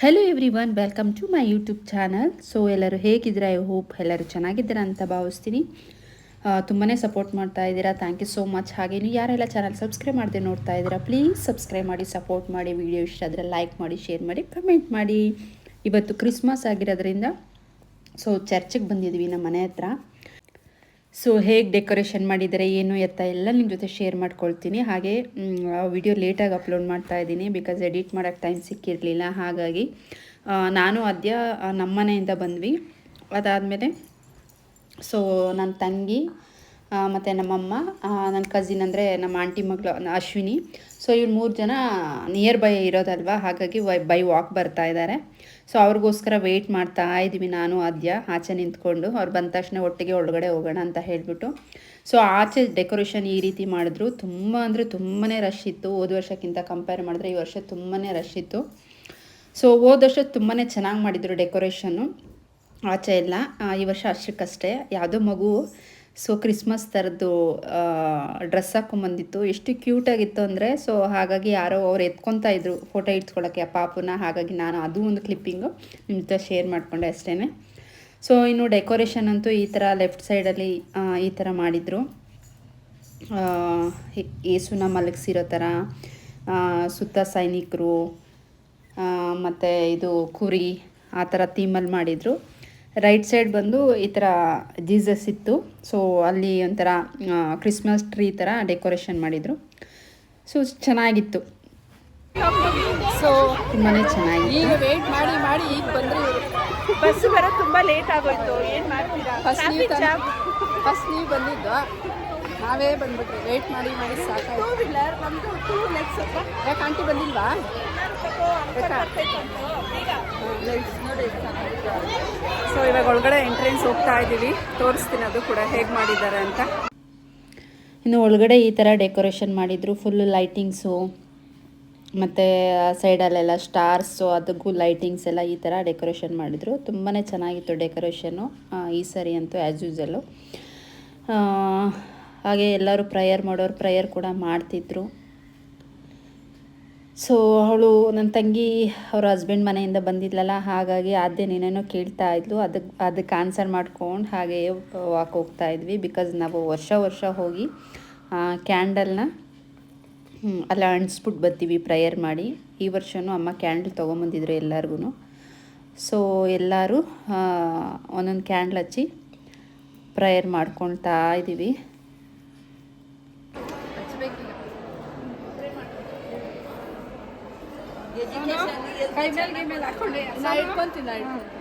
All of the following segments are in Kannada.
Hello everyone welcome to my YouTube channel so ಎಲ್ಲರೂ ಹೇಗಿದ್ದೀರಾ? ಐ ಹೋಪ್ ಎಲ್ಲರೂ ಚೆನ್ನಾಗಿದ್ದೀರಾ ಅಂತ ಭಾವಿಸ್ತೀನಿ. ತುಂಬಾ ಸಪೋರ್ಟ್ ಮಾಡ್ತಾ ಇದ್ದೀರಾ. ಥ್ಯಾಂಕ್ ಯು ಸೋ ಮಚ್ ಹಾಗೆ ನೀವು ಯಾರೆಲ್ಲ ಚಾನಲ್ ಸಬ್ಸ್ಕ್ರೈಬ್ ಮಾಡದೆ ನೋಡ್ತಾ ಇದ್ದೀರಾ ಪ್ಲೀಸ್ ಸಬ್ಸ್ಕ್ರೈಬ್ ಮಾಡಿ ಸಪೋರ್ಟ್ ಮಾಡಿ ವಿಡಿಯೋ ಇಷ್ಟ ಆದರೆ ಲೈಕ್ ಮಾಡಿ ಶೇರ್ ಮಾಡಿ ಕಮೆಂಟ್ ಮಾಡಿ. ಇವತ್ತು ಕ್ರಿಸ್ಮಸ್ ಆಗಿರೋದ್ರಿಂದ ಸೊ ಚರ್ಚಿಗೆ ಬಂದಿದ್ದೀವಿ ನಮ್ಮ ಮನೆ ಹತ್ರ. ಸೊ ಹೇಗೆ ಡೆಕೋರೇಷನ್ ಮಾಡಿದ್ದಾರೆ ಏನು ಎತ್ತ ಎಲ್ಲ ನಿಮ್ಮ ಜೊತೆ ಶೇರ್ ಮಾಡ್ಕೊಳ್ತೀನಿ. ಹಾಗೆ ವಿಡಿಯೋ ಲೇಟಾಗಿ ಅಪ್ಲೋಡ್ ಮಾಡ್ತಾ ಇದ್ದೀನಿ ಬಿಕಾಸ್ ಎಡಿಟ್ ಮಾಡೋಕ್ಕೆ ಟೈಮ್ ಸಿಕ್ಕಿರಲಿಲ್ಲ. ಹಾಗಾಗಿ ನಾನು ಅದ್ಯ ನಮ್ಮನೆಯಿಂದ ನಮ್ಮ ಮನೆಯಿಂದ ಬಂದ್ವಿ. ಅದಾದಮೇಲೆ ಸೊ ನನ್ನ ತಂಗಿ ಮತ್ತು ನಮ್ಮಮ್ಮ ನನ್ನ ಕಸಿನ್ ಅಂದರೆ ನಮ್ಮ ಆಂಟಿ ಮಗಳು, ಅಶ್ವಿನಿ. ಸೊ ಇವ್ರು ಮೂರು ಜನ ನಿಯರ್ ಬೈ ಇರೋದಲ್ವಾ? ಹಾಗಾಗಿ ವೈ ಬೈ ವಾಕ್ ಬರ್ತಾ ಇದ್ದಾರೆ ಸೊ ಅವ್ರಿಗೋಸ್ಕರ ವೆಯ್ಟ್ ಮಾಡ್ತಾ ಇದ್ದೀವಿ ನಾನು, ಆದ್ಯ, ಆಚೆ ನಿಂತ್ಕೊಂಡು. ಅವ್ರು ಬಂದ ತಕ್ಷಣ ಒಟ್ಟಿಗೆ ಒಳಗಡೆ ಹೋಗೋಣ ಅಂತ ಹೇಳಿಬಿಟ್ಟು. ಸೊ ಆಚೆ ಡೆಕೋರೇಷನ್ ಈ ರೀತಿ ಮಾಡಿದ್ರು. ತುಂಬ ಅಂದರೆ ತುಂಬಾ ರಶ್ ಇತ್ತು. ಹೋದ ವರ್ಷಕ್ಕಿಂತ ಕಂಪೇರ್ ಮಾಡಿದ್ರೆ ಈ ವರ್ಷ ತುಂಬಾ ರಶ್ ಇತ್ತು. ಸೊ ಹೋದ ವರ್ಷ ತುಂಬಾ ಚೆನ್ನಾಗಿ ಮಾಡಿದರು ಡೆಕೋರೇಷನ್ನು ಆಚೆ ಎಲ್ಲ. ಈ ವರ್ಷ ಅಷ್ಟಕ್ಕಷ್ಟೇ ಯಾವುದೋ ಮಗು ಸೊ ಕ್ರಿಸ್ಮಸ್ ಥರದ್ದು ಡ್ರೆಸ್ ಹಾಕೊಂಬಂದಿತ್ತು. ಎಷ್ಟು ಕ್ಯೂಟಾಗಿತ್ತು ಅಂದರೆ ಸೊ ಹಾಗಾಗಿ ಯಾರೋ ಅವ್ರು ಎತ್ಕೊತಾ ಇದ್ರು ಫೋಟೋ ಇಟ್ಕೊಳ್ಳೋಕ್ಕೆ ಆ ಪಾಪುನ. ಹಾಗಾಗಿ ನಾನು ಅದು ಒಂದು ಕ್ಲಿಪ್ಪಿಂಗು ನಿಮ್ಮ ಜೊತೆ ಶೇರ್ ಮಾಡಿಕೊಂಡೆ ಅಷ್ಟೇ ಸೊ ಇನ್ನು ಡೆಕೋರೇಷನ್ ಅಂತೂ ಈ ಥರ ಲೆಫ್ಟ್ ಸೈಡಲ್ಲಿ ಈ ಥರ ಮಾಡಿದರು. ಏಸುನ ಮಲಗಿಸಿರೋ ಥರ ಸುತ್ತ ಸೈನಿಕರು ಮತ್ತು ಇದು ಕುರಿ, ಆ ಥರ ಥೀಮಲ್ಲಿ ಮಾಡಿದರು. ರೈಟ್ ಸೈಡ್ ಬಂದು ಈ ಥರ ಜೀಸಸ್ ಇತ್ತು. ಸೊ ಅಲ್ಲಿ ಒಂಥರ ಕ್ರಿಸ್ಮಸ್ ಟ್ರೀ ಥರ ಡೆಕೋರೇಷನ್ ಮಾಡಿದರು. ಸೊ ಚೆನ್ನಾಗಿತ್ತು. ಸೊ ತುಂಬಾ ಚೆನ್ನಾಗಿ ಈಗ ವೇಟ್ ಮಾಡಿ ಮಾಡಿ ಈಗ ಬಂದರೆ ಬಸ್ ಬರೋದು ತುಂಬ ಲೇಟ್ ಆಗೋಯ್ತು. ಏನು ಮಾಡ್ತೀರಾ? ಫಸ್ಟ್ ನೀವು ಫಸ್ಟ್ ನೀವು ಬಂದಿದ್ದು. ನಾವೇ ಬಂದ್ಬಿಟ್ರಿ ವೇಟ್ ಮಾಡಿ ಮಾಡಿ ಸಾಕು two legs ಅಪ್ಪ. ಯಾಕೆ ಆಂಟಿ ಬಂದಿಲ್ವಾ? ಬೇಕಾ? ಒಳಗಡೆ ಎಂಟ್ರೆನ್ಸ್ ಹೋಗ್ತಾ ಇದ್ದೀವಿ ತೋರಿಸ್ತೀನಿ ಅದು ಕೂಡ ಹೇಗ್ ಮಾಡಿದ್ದಾರೆ ಅಂತ. ಇನ್ನು ಒಳಗಡೆ ಈ ಥರ ಡೆಕೋರೇಷನ್ ಮಾಡಿದರು ಫುಲ್ ಲೈಟಿಂಗ್ಸು ಮತ್ತು ಸೈಡಲ್ಲೆಲ್ಲ ಸ್ಟಾರ್ಸು ಅದಕ್ಕೂ ಲೈಟಿಂಗ್ಸ್ ಎಲ್ಲ ಈ ಥರ ಡೆಕೋರೇಷನ್ ಮಾಡಿದರು. ತುಂಬಾ ಚೆನ್ನಾಗಿತ್ತು ಡೆಕೋರೇಷನ್ನು ಈ ಸರಿ ಅಂತೂ ಆ್ಯಸ್ ಯೂಸಲ್ಲು ಹಾಗೆ ಎಲ್ಲರೂ ಪ್ರೇಯರ್ ಮಾಡೋರು ಪ್ರೇಯರ್ ಕೂಡ ಮಾಡ್ತಿದ್ರು. ಸೊ ಅವಳು ನನ್ನ ತಂಗಿ ಅವ್ರ ಹಸ್ಬೆಂಡ್ ಮನೆಯಿಂದ ಬಂದಿದ್ಲಲ್ಲ, ಹಾಗಾಗಿ ಅದೇ ನೀನೇನೋ ಕೇಳ್ತಾ ಇದ್ಲು. ಅದಕ್ಕೆ ಅದಕ್ಕೆ ಆನ್ಸರ್ ಮಾಡ್ಕೊಂಡು ಹಾಗೆ ವಾಕ್ ಹೋಗ್ತಾ ಇದ್ವಿ. ಬಿಕಾಸ್ ನಾವು ವರ್ಷ ವರ್ಷ ಹೋಗಿ ಕ್ಯಾಂಡಲ್ನ ಅಲ್ಲ ಅಂಟಿಸ್ಬಿಟ್ಟು ಬರ್ತೀವಿ ಪ್ರೇಯರ್ ಮಾಡಿ. ಈ ವರ್ಷವೂ ಅಮ್ಮ ಕ್ಯಾಂಡಲ್ ತೊಗೊಂಬಂದಿದ್ರು ಎಲ್ಲರಿಗೂ ಸೊ ಎಲ್ಲರೂ ಒಂದೊಂದು ಕ್ಯಾಂಡಲ್ ಹಚ್ಚಿ ಪ್ರೇಯರ್ ಮಾಡ್ಕೊಳ್ತಾ ಇದ್ದೀವಿ ಕೈ ಮೇಲೆ ಮೇಲೆ ಹಾಕೊಂಡೆ ನಾ ಇಟ್ಕೊಂತೀನಿ ನಾ ಇಟ್ಕೊಂತೀನಿ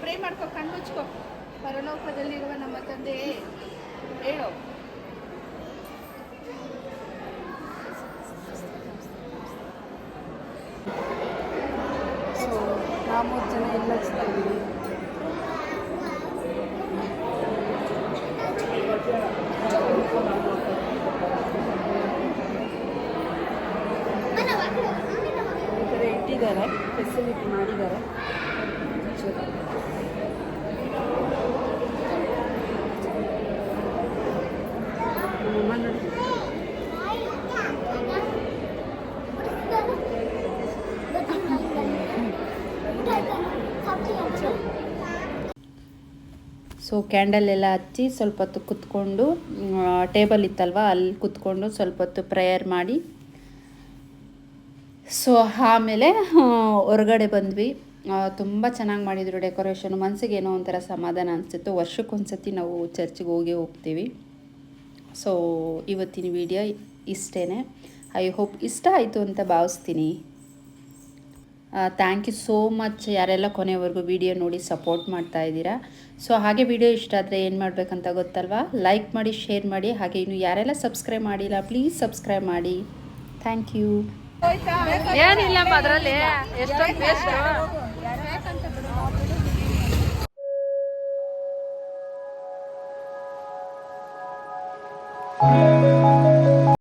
ಪ್ರೇ ಮಾಡ್ಕೊ ಕಣ್ಣು ಮುಚ್ಕೊ ಪರಲೋಕದಲ್ಲಿರುವ ನಮ್ಮ ತಂದೆ ಹೇಳು. ಸೊ ಮೂರು ಜನ ಎಲ್ಲ ಹಚ್ತಾ ಇದ್ದೀವಿ ಇಟ್ಟಿದ್ದಾರೆ ಫೆಸಿಲಿಟಿ ಮಾಡಿದ್ದಾರೆ. ಸೊ ಕ್ಯಾಂಡಲ್ ಎಲ್ಲ ಹಚ್ಚಿ ಸ್ವಲ್ಪ ಹೊತ್ತು ಕುತ್ಕೊಂಡು ಟೇಬಲ್ ಇತ್ತಲ್ವ, ಅಲ್ಲಿ ಕುತ್ಕೊಂಡು ಸ್ವಲ್ಪ ಹೊತ್ತು ಪ್ರೇಯರ್ ಮಾಡಿ. ಸೊ ಆಮೇಲೆ ಹೊರಗಡೆ ಬಂದ್ವಿ. ತುಂಬ ಚೆನ್ನಾಗಿ ಮಾಡಿದರು ಡೆಕೋರೇಷನ್. ಮನಸ್ಸಿಗೆ ಏನೋ ಒಂಥರ ಸಮಾಧಾನ ಅನಿಸ್ತಿತ್ತು ವರ್ಷಕ್ಕೊಂದ್ಸತಿ ನಾವು ಚರ್ಚ್ಗೆ ಹೋಗಿ ಹೋಗ್ತೀವಿ. ಸೊ, ಇವತ್ತಿನ ವಿಡಿಯೋ ಇಷ್ಟೇ ಐ ಹೋಪ್ ಇಷ್ಟ ಆಯಿತು ಅಂತ ಭಾವಿಸ್ತೀನಿ. ಥ್ಯಾಂಕ್ ಯು ಸೋ ಮಚ್ ಯಾರೆಲ್ಲ ಕೊನೆವರೆಗೂ ವಿಡಿಯೋ ನೋಡಿ ಸಪೋರ್ಟ್ ಮಾಡ್ತಾ ಇದ್ದೀರಾ. ಸೊ, ಹಾಗೆ ವಿಡಿಯೋ ಇಷ್ಟ ಆದರೆ ಏನು ಮಾಡಬೇಕಂತ ಗೊತ್ತಲ್ವಾ? ಲೈಕ್ ಮಾಡಿ, ಶೇರ್ ಮಾಡಿ. ಹಾಗೆ ಇನ್ನು ಯಾರೆಲ್ಲ ಸಬ್ಸ್ಕ್ರೈಬ್ ಮಾಡಿಲ್ಲ, ಪ್ಲೀಸ್ ಸಬ್ಸ್ಕ್ರೈಬ್ ಮಾಡಿ. Thank you. ಏನಿಲ್ಲಮ್ಮ ಅದ್ರಲ್ಲಿ ಎಷ್ಟೊಂದು ವೇಸ್ಟ್ Thank ಬಿಡು